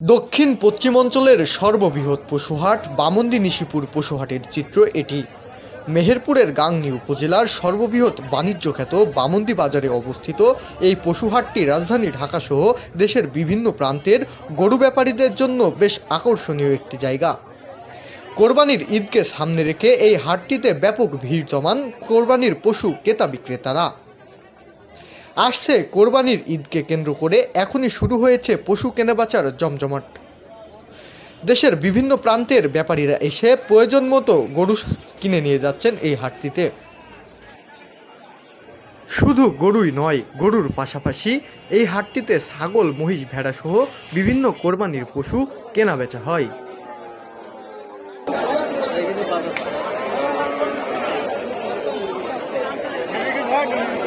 দক্ষিণ পশ্চিম অঞ্চলের সর্ববৃহৎ পশুহাট বামন্দি নিশিপুর পশুহাটের চিত্র এটি। মেহেরপুরের গাংনী উপজেলার সর্ববৃহৎ বাণিজ্যখ্যাত বামন্দি বাজারে অবস্থিত এই পশুহাটটি রাজধানী ঢাকাসহ দেশের বিভিন্ন প্রান্তের গরু ব্যাপারীদের জন্য বেশ আকর্ষণীয় একটি জায়গা। কোরবানির ঈদকে সামনে রেখে এই হাটটিতে ব্যাপক ভিড় জমান কোরবানির পশু ক্রেতা বিক্রেতারা। আসছে কোরবানির ঈদকে কেন্দ্র করে। এখনই শুরু হয়েছে পশু কেনাবেচার জমজমাট। দেশের বিভিন্ন প্রান্তের ব্যাপারীরা এসে প্রয়োজন মতো গরু কিনে নিয়ে যাচ্ছেন এই হাটটিতে। শুধু গরুই নয়, গরুর পাশাপাশি এই হাটটিতে ছাগল, মহিষ ভেড়াসহ বিভিন্ন কোরবানির পশু কেনা বেচা হয়। পশুহাটে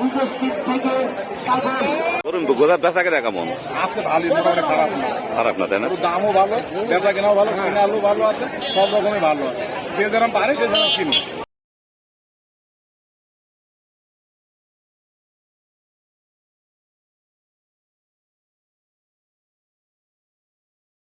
উপস্থিত থেকে ধরুন গোদা বেচা কেনা কেমন? আছে ভালোই মোটামুটি খারাপ না। খারাপ না তাই না? দামও ভালো বেচা কেনাও ভালো কিনালও ভালো আছে সব রকমই ভালো আছে। যে যেরকম পারে সে যেরকম কিনে